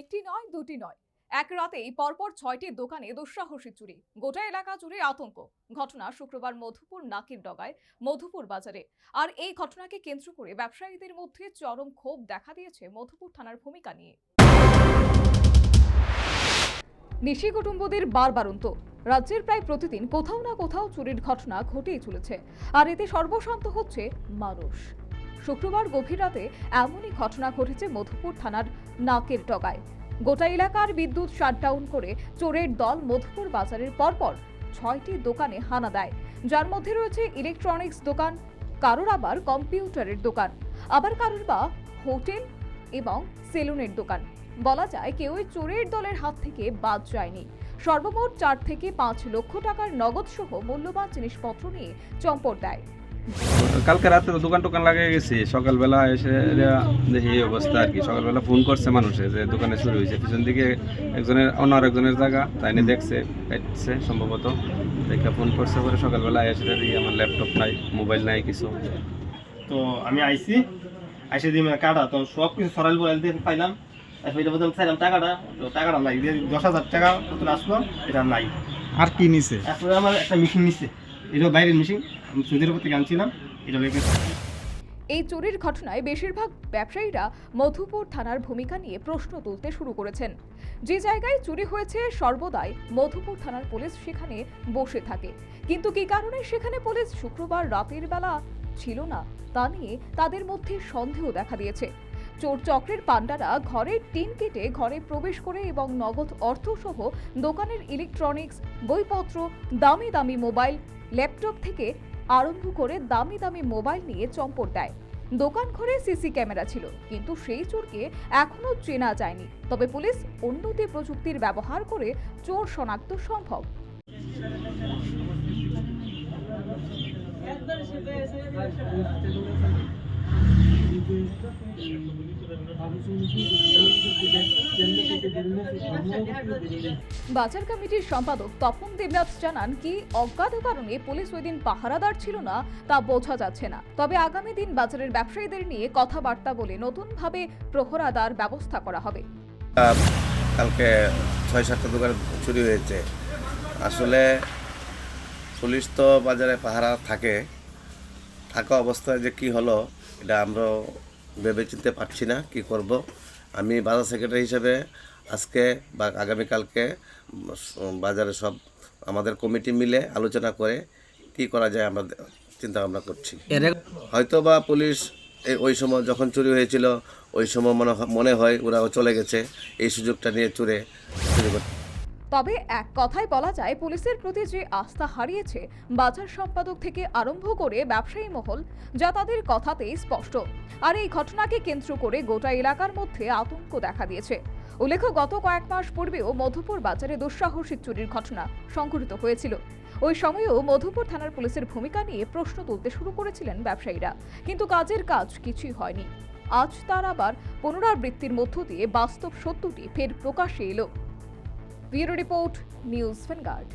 একটি নয়, দুটি নয়। এক রাতেই পরপর ছয়টি দোকানে দুঃসাহসিক চুরি। গোটা এলাকা জুড়ে আতঙ্ক। ঘটনা শুক্রবার মধুপুর নাকির ডগায় মধুপুর বাজারে। আর এই ঘটনাকে কেন্দ্র করে ব্যবসায়ীদের মধ্যে চরম ক্ষোভ দেখা দিয়েছে মধুপুর থানার ভূমিকা নিয়ে। নিশি কুটুম্বদের বারবারন্ত। রাজ্যের প্রায় প্রতিদিন কোথাও না কোথাও চুরির ঘটনা ঘটেই চলেছে। আর এতে সর্বশান্ত হচ্ছে মানুষ শুক্রবার গভীর রাতে এমনই ঘটনা ঘটেছে মধুপুর থানার নাকের ডগায়। গোটা এলাকার বিদ্যুৎ শাটডাউন করে চোরের দল মধুপুর বাজারের পরপর ছয়টি দোকানে হানা দেয়। যার মধ্যে রয়েছে ইলেকট্রনিক্স দোকান, কারোর আবার কম্পিউটারের দোকান, আবার কারোর বা হোটেল এবং সেলুনের দোকান। বলা যায় কেউই চোরের দলের হাত থেকে বাদ যায়নি। সর্বমোট চার থেকে পাঁচ লক্ষ টাকার নগদ সহ মূল্যবান জিনিসপত্র নিয়ে চম্পট দেয়। কালকে রাতে তো দোকান টোকান লাগিয়ে গেছি। সকালবেলা এসে দেখি এই অবস্থা আর কি। সকালবেলা ফোন করছে মানুষে যে দোকানে চুরি হয়েছে। পিছন দিকে একজনের অন্য আরেকজনের জায়গা তাই নিয়ে দেখছে কাটছে সম্ভবত। দেখে ফোন করছে পরে সকালবেলা এসে দেখি আমার ল্যাপটপ নাই মোবাইল নাই কিছু। তো আমি আইছি আইসে দিয়ে কাটা। তো সব কিছু সরাইল বলে দিয়ে পাইলাম। চাইলাম টাকাটা। টাকাটা নাই দিয়ে দশ হাজার টাকা আসলো এটা নাই। আর কি নিছে? আমার একটা মেশিন নিচ্ছে এটা বাইরের মেশিন আমি থেকে আনছিলাম, এটা এই চুরির ঘটনায় বেশিরভাগ ব্যবসায়ীরা মধুপুর থানার ভূমিকা নিয়ে প্রশ্ন তুলতে শুরু করেছেন। যে জায়গায় চুরি হয়েছে সর্বদাই মধুপুর থানার পুলিশ সেখানে বসে থাকে। কিন্তু কী কারণে সেখানে পুলিশ শুক্রবার রাতের বেলা ছিল না, তা নিয়ে তাদের মধ্যে সন্দেহ দেখা দিয়েছে। চোর চক্রের পাণ্ডারা ঘরের টিন কেটে ঘরে প্রবেশ করে এবং নগদ অর্থসহ দোকানের ইলেকট্রনিক্স বইপত্র, দামি দামি মোবাইল ল্যাপটপ থেকে আরম্ভ করে দামি দামি মোবাইল নিয়ে চম্পট দেয়। দোকান ঘরে সিসি ক্যামেরা ছিল, কিন্তু সেই চোরকে এখনও চেনা যায়নি। তবে পুলিশ উন্নতি প্রযুক্তির ব্যবহার করে চোর শনাক্ত সম্ভব। বাজার কমিটির সম্পাদক তপন দেবনাথ জানান কি, অজ্ঞাত কারণে পুলিশ ওই দিন পাহারাদার ছিল না, তা বোঝা যাচ্ছে না। তবে আগামী দিন বাজারের ব্যবসায়ীদের নিয়ে কথাবার্তা বলে নতুনভাবে প্রহরাদার ব্যবস্থা করা হবে। কালকে ছয় সাতটা দোকানে চুরি হয়েছে। আসলে পুলিশ তো বাজারে পাহারা থাকে, থাকা অবস্থায় যে কি হলো এটা আমরা ভেবে চিনতে পারছি না কি করব। আমি বাজার সেক্রেটারি হিসেবে আজকে বা আগামীকালকে বাজারে সব আমাদের কমিটি মিলে আলোচনা করে কি করা যায় আমরা চিন্তা ভাবনা করছি হয়তো বা পুলিশ এই- ওই সময় যখন চুরি হয়েছিল ওই সময় মনে মনে হয় ওরা চলে গেছে। এই সুযোগটা নিয়ে চুরে চুরি করতে তবে এক কথায় বলা যায়, পুলিশের প্রতি যে আস্থা হারিয়েছে, বাজার সম্পাদক থেকে আরম্ভ করে ব্যবসায়ী মহল, যা তাদের কথাতেই স্পষ্ট। আর এই ঘটনাকে কেন্দ্র করে গোটা এলাকার মধ্যে আতঙ্ক দেখা দিয়েছে। উল্লেখ্য, গত কয়েক মাস পূর্বেও মধুপুর বাজারে দুঃসাহসিক চুরির ঘটনা সংঘটিত হয়েছিল। ওই সময়েও মধুপুর থানার পুলিশের ভূমিকা নিয়ে প্রশ্ন তুলতে শুরু করেছিলেন ব্যবসায়ীরা। কিন্তু কাজের কাজ কিছুই হয়নি। আজ তার আবার পুনরাবৃত্তির মধ্য দিয়ে বাস্তব সত্যটি ফের প্রকাশ্যে এলো। Bureau report news vanguard